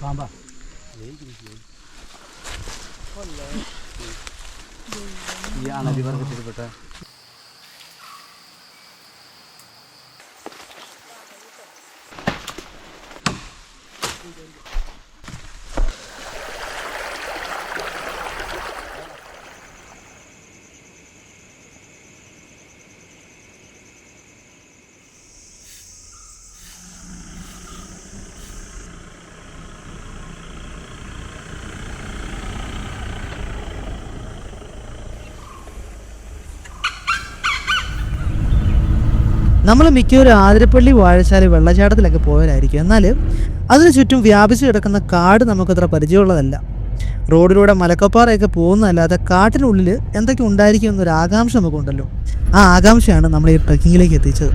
പാമ്പാ ഈ അണലി വർഗത്തിൽപ്പെട്ട നമ്മൾ മിക്കവരും ആതിരപ്പള്ളി വാഴശാല വെള്ളച്ചാട്ടത്തിലൊക്കെ പോയവരായിരിക്കും. എന്നാൽ അതിനു ചുറ്റും വ്യാപിച്ചു കിടക്കുന്ന കാട് നമുക്കത്ര പരിചയമുള്ളതല്ല. റോഡിലൂടെ മലക്കപ്പാറയൊക്കെ പോകുന്നതല്ലാതെ കാട്ടിനുള്ളിൽ എന്തൊക്കെ ഉണ്ടായിരിക്കും എന്നൊരു ആകാംക്ഷ നമുക്കുണ്ടല്ലോ. ആ ആകാംക്ഷയാണ് നമ്മൾ ഈ ട്രക്കിങ്ങിലേക്ക് എത്തിച്ചത്.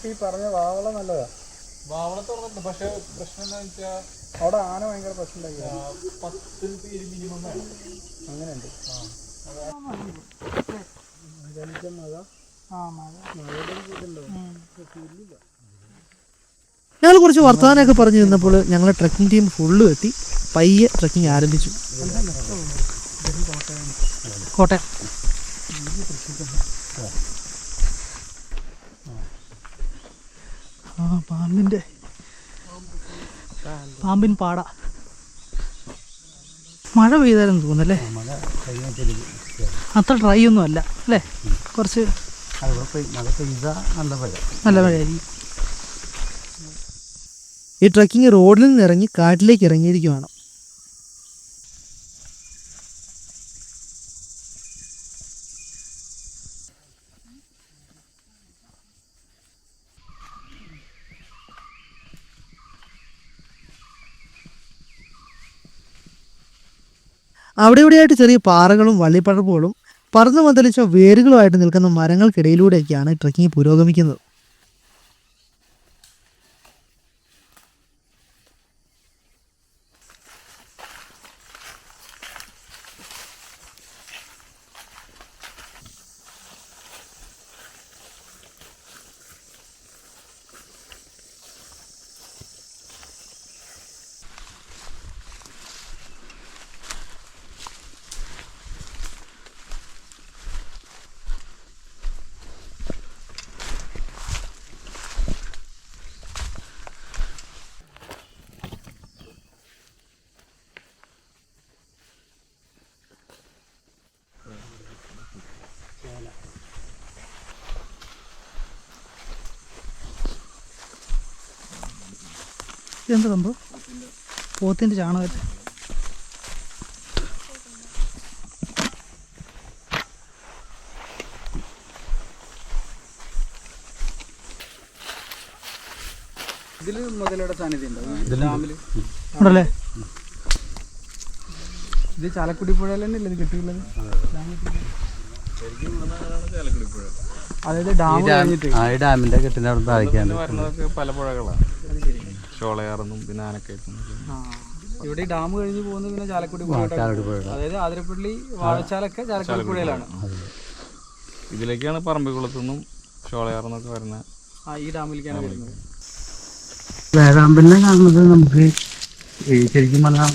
ഇപ്പൊ ഈ പറഞ്ഞ വാവള നല്ലതാ. വാവള തുറന്നിട്ടുണ്ട്. പക്ഷെ പ്രശ്നം എന്താ വെച്ചാൽ അവിടെ ആന ഭയങ്കര പ്രശ്നം പത്ത് പേര് മിനിമം വേണം. അങ്ങനെയുണ്ട്. ഞങ്ങൾ കുറച്ച് വർത്തമാനമൊക്കെ പറഞ്ഞു നിന്നപ്പോൾ ഞങ്ങൾ ട്രക്കിംഗ് ടീം ഫുള്ള് എത്തി പയ്യെ ട്രക്കിംഗ് ആരംഭിച്ചു. കോട്ടയം ആ പാമ്പിന്റെ പാമ്പിൻ പാട. മഴ പെയ്തായിരുന്നു തോന്നുന്നല്ലേ അത്ര ഡ്രൈ ഒന്നും അല്ല അല്ലേ? കുറച്ച് നല്ല മഴ. നല്ല മഴയായിരിക്കും. ഈ ട്രക്കിംഗ് റോഡിൽ നിന്ന് ഇറങ്ങി കാട്ടിലേക്ക് ഇറങ്ങിയിരിക്കുവാണ്. അവിടെ ഇവിടെയായിട്ട് ചെറിയ പാറകളും വള്ളിപ്പടർപ്പുകളും പറന്നു മന്ദലിച്ച വേരുകളുമായിട്ട് നിൽക്കുന്ന മരങ്ങൾക്കിടയിലൂടെയൊക്കെയാണ് ട്രക്കിംഗ് പുരോഗമിക്കുന്നത്. ഇതെന്താ സംഭവം? പോത്തിന്റെ ചാണകത്തെ ഇതിൽ മുതലയുടെ സാന്നിധ്യം ഉണ്ടല്ലേ? ഇത് ചാലക്കുടി പുഴ തന്നെ ഇത് കിട്ടിയുള്ളത് അതായത് ഡാം കഴിഞ്ഞിട്ട്. ആ ഡാമിന്റെ കെട്ടിന്റെ അവിടെ താഴേക്കാണ് പല പുഴകളാണ്. ഷോളയാറെന്നും പിന്നെ ആനക്കയറ്റും ഇവിടെ ഡാം കഴിഞ്ഞ് പോകുന്നത് പിന്നെ ചാലക്കുടി പുഴ. അതായത് ആതിരപ്പള്ളി വാഴച്ചാലൊക്കെ ചാലക്കുടി പുഴയിലാണ്. ഇതിലേക്കാണ് പറമ്പിക്കുളത്തുനിന്നും ഷോളയാറെന്നൊക്കെ വരുന്നത് ആ ഈ ഡാമിലേക്കാണ് വരുന്നത്. വേഴാമ്പലിനെ കാണുന്നത് നമുക്ക് ശരിക്കും പറഞ്ഞാൽ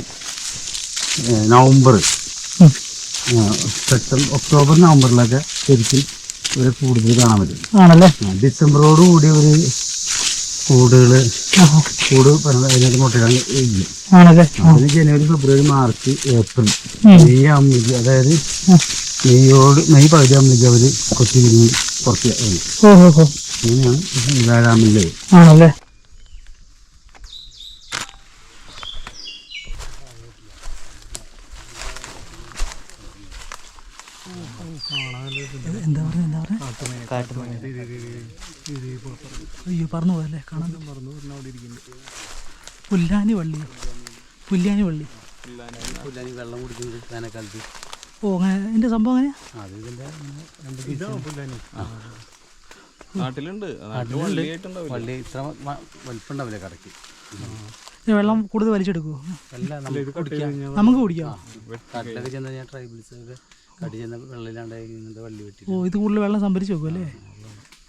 നവംബർ സെപ്റ്റംബർ ഒക്ടോബർ നവംബറിലൊക്കെ ശരിക്കും ഇവരെ കൂടുതൽ കാണാൻ പറ്റും. ആണല്ലേ? ആ, ഡിസംബറോട് കൂടി ഒരു കൂടുകൾ കൂട് അതിനകത്ത് മുട്ടയിടാൻ അതിന് ജനുവരി ഫെബ്രുവരി മാർച്ച് ഏപ്രിൽ. മെയ് ആകുമ്പോഴേക്ക് അതായത് മെയ്യോട് മെയ് പകുതി ആകുമ്പോഴേക്ക് അവർ കൊച്ചു വിരിഞ്ഞ് പുറത്ത് അങ്ങനെയാണ് ഇതാരാമില്ലേ ആണല്ലേ എന്താ പറഞ്ഞ അയ്യോ പറഞ്ഞു പോയല്ലേ? കാണാൻ പുല്ലാനി വള്ളി പുല്ലാനി വള്ളി വെള്ളം കുടിക്കുന്നത് വേനൽക്കാലത്ത്. ഓ അങ്ങനെ എന്റെ സംഭവം അങ്ങനെയാ ഇതിന്റെ. നാട്ടിലുണ്ട്. പള്ളി ഇത്ര വലിപ്പുണ്ടാവില്ല കറക്കി. ഇത് വെള്ളം കൂടുതൽ വലിച്ചെടുക്കുമോ നമുക്ക് കുടിക്കാം. ട്രൈബൽസ് ഒക്കെ കടി ചെന്ന വെള്ളമില്ലാണ്ടായി ഇങ്ങനത്തെ വള്ളി വെട്ടി ഓ ഇത് കൂടുതൽ വെള്ളം സംഭരിച്ച് വെക്കും അല്ലേ?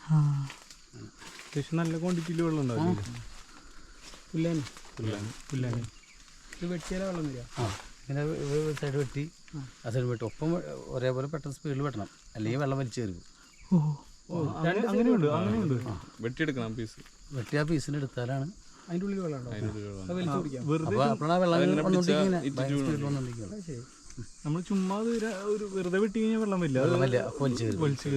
ആ അത്യാവശ്യം നല്ല ക്വാണ്ടിറ്റിയിൽ വെള്ളം ഉണ്ടാവില്ല? പുല്ലാനി. പുല്ലാനി. ഇത് വെട്ടിയാലേ വെള്ളം വരിക. ആ. ഇങ്ങനെ സൈഡ് വെട്ടി ആ. സൈഡ് വെട്ടി. ഒപ്പം ഒരേപോലെ പെട്ടെന്ന് സ്പീഡിൽ വെട്ടണം. അല്ലെങ്കിൽ വെള്ളം വലിച്ചു കയറും ഓ. അങ്ങനെയുണ്ട് അങ്ങനെയുണ്ട്. വെട്ടിയെടുക്കണം പീസ് വെട്ടി ആ പീസിന് എടുത്താലാണ് അതിന്റെ ഉള്ളിൽ വെള്ളം ഉണ്ടാവും അപ്പോൾ അപ്പോഴാണ് വെള്ളം വന്നുകൊണ്ടിരിക്കുന്നത് നമ്മൾ ചുമ്മാ ഒരു- വെറുതെ വെട്ടി കഴിഞ്ഞാൽ വെള്ളം വരില്ല. പൊലിച്ചു വലിച്ചു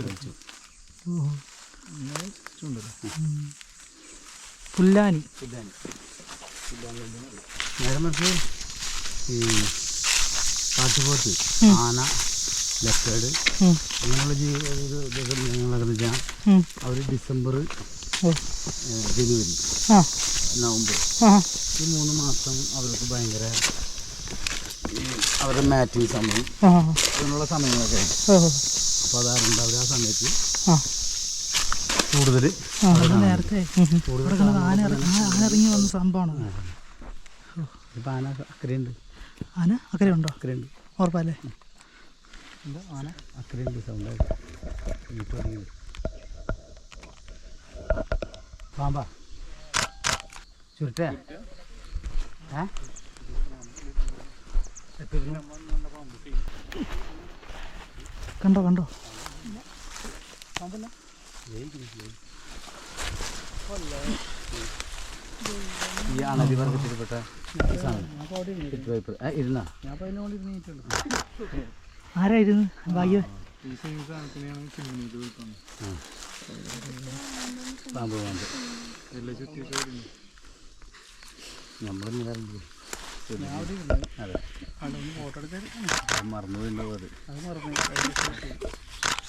പുല്ലാനി. നേരെ മറിച്ച് ഈ കാട്ടുപോത്ത് ആന ലെക്കേഡ്. അങ്ങനെയുള്ള ജീവിതങ്ങളൊക്കെ അവർ ഡിസംബർ ജനുവരി ആ. നവംബർ. ആ. ഈ മൂന്ന് മാസം അവർക്ക് ഭയങ്കര അവരുടെ മാറ്റിങ് സമയം. അതിനുള്ള സമയങ്ങളൊക്കെ അപ്പൊ അപ്പോൾ അതാറുണ്ട് അവർ ആ സമയത്ത് ആ. കൂടുതൽ നേരത്തെ ആന ആന ഇറങ്ങി വന്ന സംഭവമാണ്. ഇപ്പം ആന അക്കരയുണ്ട്. ആന അക്കരെ ഉണ്ടോ അക്കരയുണ്ട്. ഉറപ്പല്ലേ? എന്താ ആന അക്കരയുണ്ട് സൗണ്ട് പാമ്പാ ചുരുട്ടേ. ഏ? കണ്ടോ കണ്ടോ ഈ അണലി വർഗത്തിൽപ്പെട്ട ഇരുന്നാ ആരായിരുന്നു ഭാഗ്യ പാമ്പ് പാമ്പ് നമ്മളിങ്ങനെ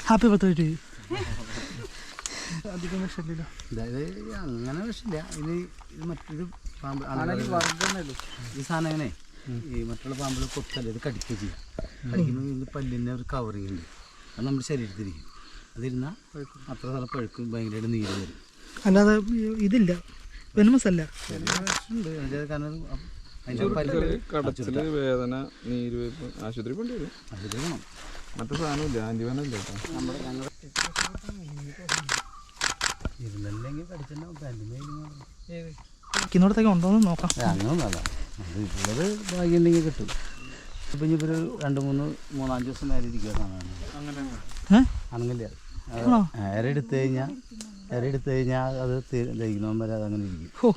ഹാപ്പി ബർത്ത്ഡേ ടു അധികം അതായത് അങ്ങനെ വിഷമില്ല ഇത് ഇത് മറ്റൊരു പാമ്പ് ഈ സാധനം ഇങ്ങനെ ഈ മറ്റുള്ള പാമ്പിൽ കൊത്തല്ല ഇത് കടിക്കുക ചെയ്യാം കടിക്കുമ്പോൾ ഇതിന്റെ പല്ലിന്റെ ഒരു കവറിങ് ഉണ്ട് അത് നമ്മുടെ ശരീരത്തിരിക്കും അതിരുന്നാൽ അത്ര സ്ഥലം പഴുക്കും ഭയങ്കരമായിട്ട് നീര് വരും അല്ലാതെ ഇതില്ല. വെനമസ് അല്ല ഉണ്ട് കാരണം കടച്ചിൽ വേദന നീര് വേപ്പ് ആശുപത്രി വരും. മറ്റേ സാധനമില്ല ഇല്ല കേട്ടോ. ഉണ്ടോയെന്ന് നോക്കാം അങ്ങനൊന്നല്ല അത് ഭാഗ്യമുണ്ടെങ്കിൽ കിട്ടും. ഇപ്പം ഇനി ഒരു രണ്ട് മൂന്ന് മൂന്നാൽ ദിവസം നേരെ ഇരിക്കുക സാധനമാണ് എടുത്തു കഴിഞ്ഞാൽ ഏറെ എടുത്തു കഴിഞ്ഞാൽ അത് ദഹിക്കുന്നവൻ വരെ അതങ്ങനെ ഇരിക്കും. ഓ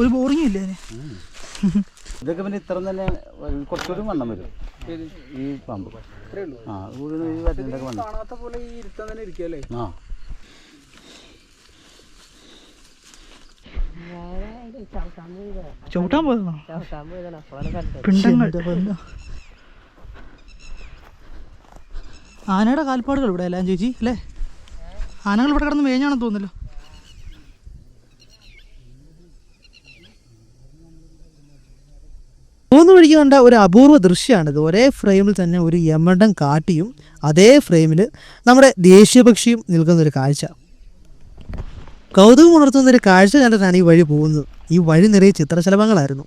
ഒരു ബോറിംഗ് ഇല്ലേ. ഇതൊക്കെ പിന്നെ ഇത്ര തന്നെ കുറച്ചൊരു കുറച്ചുകൂടി വണ്ണം വരും. ഈ പാമ്പ്. ആ ഈ വണ്ണം ആ. ചവിട്ടാൻ പോയതാണോ? പിണ്ടങ്ങൾ. ആനയുടെ കാൽപ്പാടുകൾ ഇവിടെ അല്ലേ ചേച്ചി? അല്ലേ? ആനകൾ ഇവിടെ കിടന്ന് മേഞ്ഞാണെന്ന് തോന്നുന്നല്ലോ മൂന്ന് വഴിക്ക് കണ്ട ഒരു അപൂർവ ദൃശ്യമാണിത് ഒരേ ഫ്രെയിമിൽ തന്നെ ഒരു യമണ്ടൻ കാട്ടിയും അതേ ഫ്രെയിമിൽ നമ്മുടെ ദേശീയ പക്ഷിയും നിൽക്കുന്ന ഒരു കാഴ്ച. കൗതുകം ഉണർത്തുന്ന ഒരു കാഴ്ച കണ്ടിട്ടാണ് ഈ വഴി പോകുന്നത്. ഈ വഴി നിറയെ ചിത്രശലഭങ്ങളായിരുന്നു.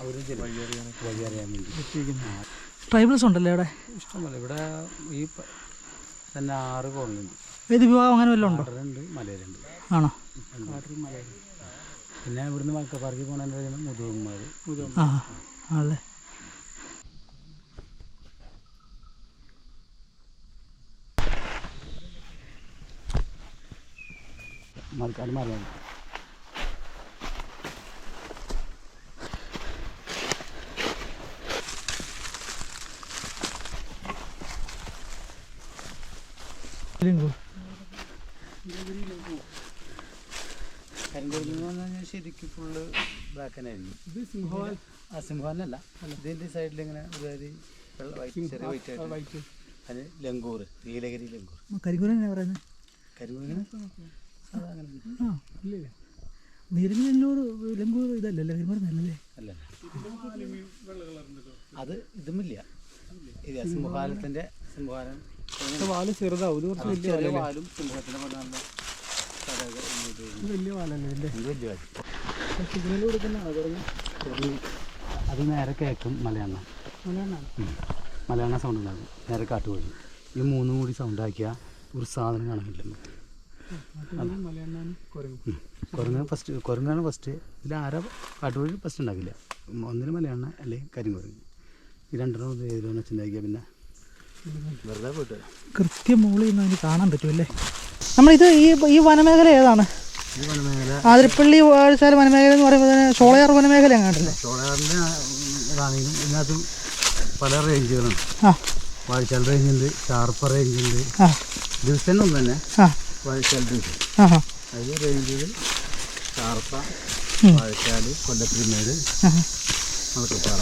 അവരും വഴി അറിയാൻ വേണ്ടി ട്രൈബൽസ് ഉണ്ടല്ലേ അവിടെ? ഇഷ്ടമല്ല. ഇവിടെ ഈ തന്നെ ആറ് കോളനിയുണ്ട്. ഏത് വിഭാഗം അങ്ങനെ വല്ലതും ഉണ്ടോ? ഉണ്ട് മലയിലുണ്ട്. ആണോ? പിന്നെ ഇവിടുന്ന് മലക്കപ്പാറയ്ക്ക് പോകണ മുതുകന്മാർ ആ ആണല്ലേ. മലക്കാട് മലയാണ് പറഞ്ഞാൽ ശരിക്കും ഫുള്ള് ആ സിംഹവാനല്ല ഇതിന്റെ സൈഡിൽ ഇങ്ങനെ ഒരു വെള്ള വൈറ്റ് ചെറിയ വൈറ്റ് ലങ്കൂർ നീലഗിരി ലങ്കൂർ പറയുന്നത് ലങ്കൂർ ഇതല്ലല്ലേ അല്ല അത് ഇതുമില്ല. ഇത് സിംഹപാലം വാൽ ചെറുതാവും. ഇത് കുറച്ച് അത് ചെറിയ വാലും സിംഹത്തിന്റെ പോലെ നല്ല തലയൊക്കെ വലിയ വാലല്ലേ വാൽ. സിഗ്നൽ കൊടുക്കുന്നതാണോ തുടങ്ങി അത് നേരെ കേൾക്കും മലയാണ മലയാണ മലയാള സൗണ്ട് ഉണ്ടാകും. നേരെ കാട്ടുവഴി ഈ മൂന്നും കൂടി സൗണ്ട് ആക്കിയാൽ ഒരു സാധനം കുറയും കുരങ്ങ് ഫസ്റ്റ് കുരങ്ങാണ് ഫസ്റ്റ് ഇതിൽ ആരാ കാട്ടുവഴി ഫസ്റ്റ് ഉണ്ടാക്കില്ല. ഒന്നിന് മലയാള അല്ലെങ്കിൽ കരിങ്കുരങ്ങ് ഈ രണ്ടെണ്ണം ഏതിലും വെച്ചുണ്ടാക്കിയാൽ പിന്നെ. കൃത്യം മുകളിൽ നിന്ന് അതിന് കാണാൻ പറ്റുമല്ലേ? നമ്മളിത് ഈ ഈ വനമേഖല ഏതാണ്? ആതിരപ്പള്ളി വാഴച്ചാൽ വനമേഖല എന്ന് പറയുമ്പോൾ തന്നെ ഷോളയാർ വനമേഖല എങ്ങാണ്ടല്ലേ ചോളയാറിന്റെ ഇതാണെങ്കിലും ഇതിനകത്ത് പല റേഞ്ചുകളുണ്ട് ആ. റേഞ്ച് റേഞ്ചുണ്ട് ചാർപ്പ റേഞ്ചുണ്ട് ഉണ്ട്. ദിവസം ഒന്നും തന്നെ റേഞ്ച് ആ ആ. അതിൽ റേഞ്ചിൽ ഷാർപ്പ. വാഴച്ചാൽ കൊല്ലത്തിരിമേട് മലക്കപ്പാറ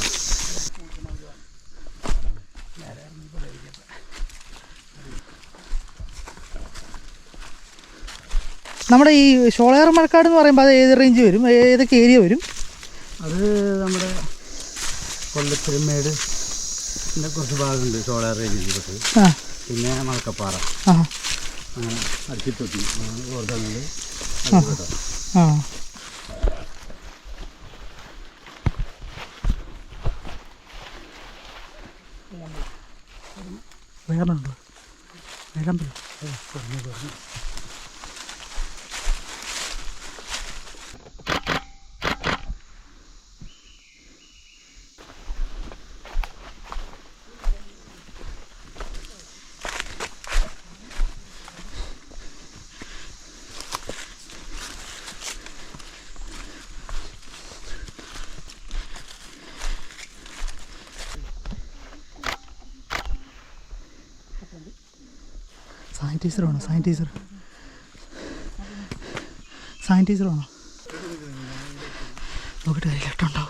നമ്മുടെ ഈ ഷോളയാർ മഴക്കാട് എന്ന് പറയുമ്പോൾ അത് ഏത് റേഞ്ച് വരും? ഏതൊക്കെ ഏരിയ വരും? അത് നമ്മുടെ കൊല്ലത്തിരുമേട് പിന്നെ കുറച്ച് ഭാഗമുണ്ട് ഷോളയാർ റേഞ്ചിൽ പിന്നെ മലക്കപ്പാറ. ആ. അങ്ങനെ വേറെ. സാനിറ്റൈസർ വേണോ സാനിറ്റൈസർ സാനിറ്റൈസർ വേണോ നോക്കിട്ട് കയ്യിൽ ഇട്ടുണ്ടോ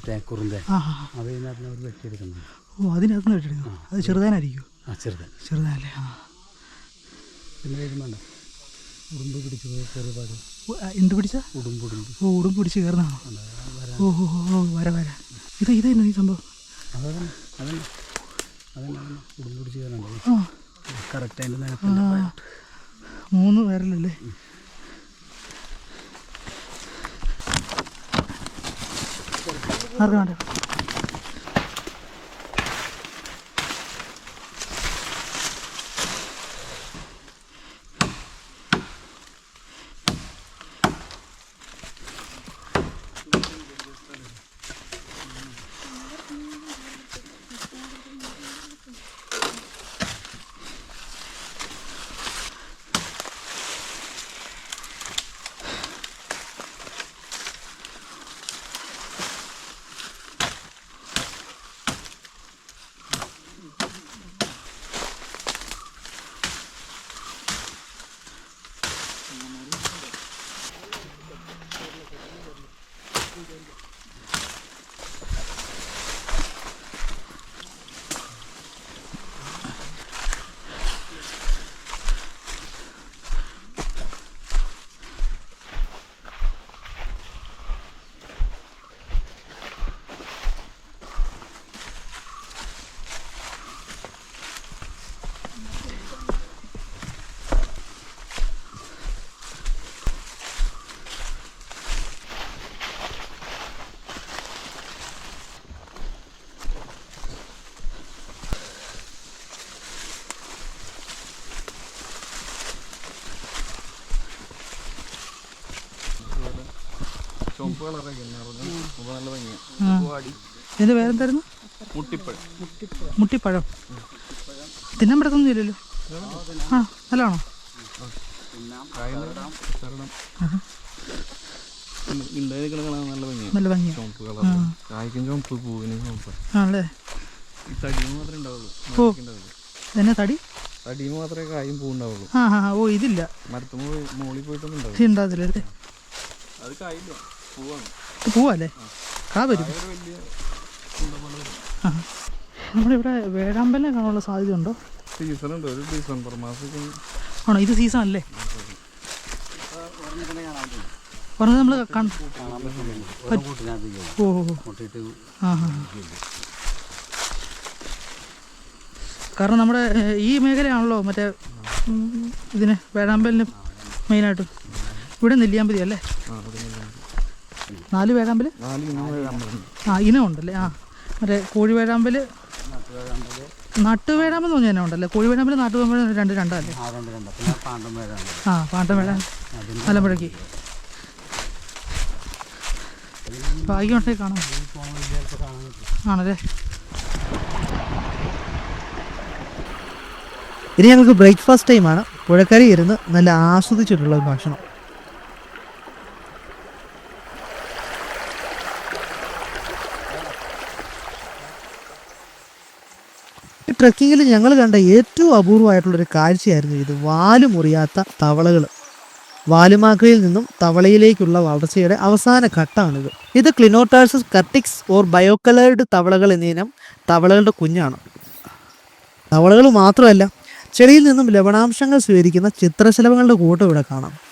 തേ കുറുന്തേൻ. അത് ഇതിനകത്ത് അവർ വെട്ടിയെടുക്കുന്നത് ഓ അതിനകത്ത് നിന്ന് അത് ചെറുതാനായിരിക്കും ആ ചെറുതാൻ ചെറുതാനല്ലേ ആ. പിന്നെ വരുന്നുണ്ട് ഉടുമ്പ് പിടിച്ച് ആ, എന്ത് പിടിച്ച? ഉടുമ്പ് ഉടുമ്പ്. ഓ ഉടുമ്പ് പിടിച്ച് കയറുന്നതാണോ ഓ ഓ ഓ, വര വര. ഇത് ഇതായിരുന്നു ഈ സംഭവം? അതന്നെ അതന്നെ. അതന്നെ അതന്നെ. ഉടുമ്പ് പിടിച്ച് കയറുന്നുണ്ട് ആ. കറക്റ്റ് അതിന്റെ നേരത്തിന്റെ മൂന്ന് പേരല്ലേ? ആർക്കാണ്ട് ഇതിന്റെ പേരെന്തായിരുന്നു മുട്ടിപ്പഴം. മുട്ടിപ്പഴം. തിന്നാൻ പറ്റത്തൊന്നും ഇല്ലല്ലോ? ആ നല്ലതാണോ? നല്ല ആണല്ലേ? ഉണ്ടാവുള്ളൂ. ഓ എന്നെ തടി? അടിയിൽ മാത്രമേ കായും പൂണ്ടാവുള്ളൂ ആ ആ ആ, ഓ ഇതില്ല. മരത്തുമ്പോൾ മുകളിൽ പോയിട്ടൊന്നും ഉണ്ടാവില്ല. അത് കായില്ല. ഇത് പോവല്ലേ? കാ വരും. നമ്മളിവിടെ വേഴാമ്പലിനെ കാണാനുള്ള സാധ്യത ഉണ്ടോ സീസൺ ഉണ്ട് ഒരു ഡിസംബർ മാസം ആണോ? ഇത് സീസൺ അല്ലേ പറഞ്ഞത് നമ്മൾ. ഓ ആ കാരണം നമ്മുടെ ഈ മേഖലയാണല്ലോ മറ്റേ ഇതിന് വേഴാമ്പലിന് മെയിനായിട്ടും ഇവിടെ നെല്ലിയാമ്പതി. അല്ലേ നാല് വേഴാമ്പൽ? ആ ഇനം ഉണ്ടല്ലേ? ആ. മറ്റേ കോഴി വേഴാമ്പൽ നട്ടുവേഴാമ്പൽ എന്ന് പറഞ്ഞ ഇനം ഉണ്ടല്ലേ? കോഴി വേഴാമ്പൽ നാട്ടുവേഴാമ്പൽ രണ്ട് രണ്ടല്ലേ? ആ രണ്ട് രണ്ട്. പിന്നെ പാണ്ടം വേഴാമ്പൽ. മലമ്പുഴയ്ക്ക്. കാണാം. ആണല്ലേ? ഇനി ഞങ്ങൾക്ക് ബ്രേക്ക്ഫാസ്റ്റ് ടൈമാണ് പുഴക്കരി ഇരുന്ന് നല്ല ആസ്വദിച്ചിട്ടുള്ള ഒരു ഭക്ഷണം. ട്രക്കിങ്ങിൽ ഞങ്ങൾ കണ്ട ഏറ്റവും അപൂർവമായിട്ടുള്ളൊരു കാഴ്ചയായിരുന്നു ഇത്. വാൽ മുറിയാത്ത തവളകൾ. വാലുമാക്കയിൽ നിന്നും തവളയിലേക്കുള്ള വളർച്ചയുടെ അവസാന ഘട്ടമാണിത്. ഇത് ക്ലിനോട്ടാഴ്സസ് കർട്ടിക്സ് ഓർ ബയോകലേഡ് തവളകൾ എന്നിനം തവളകളുടെ കുഞ്ഞാണ്. തവളകൾ മാത്രമല്ല ചെടിയിൽ നിന്നും ലവണാംശങ്ങൾ സ്വീകരിക്കുന്ന ചിത്രശലഭങ്ങളുടെ കൂട്ടം ഇവിടെ കാണാം.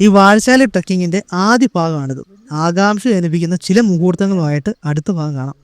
ഈ വാഴശാല ട്രക്കിങ്ങിന്റെ ആദ്യ ഭാഗമാണിത്. ആകാംക്ഷ ജനിപ്പിക്കുന്ന ചില മുഹൂർത്തങ്ങളുമായിട്ട് അടുത്ത ഭാഗം കാണാം.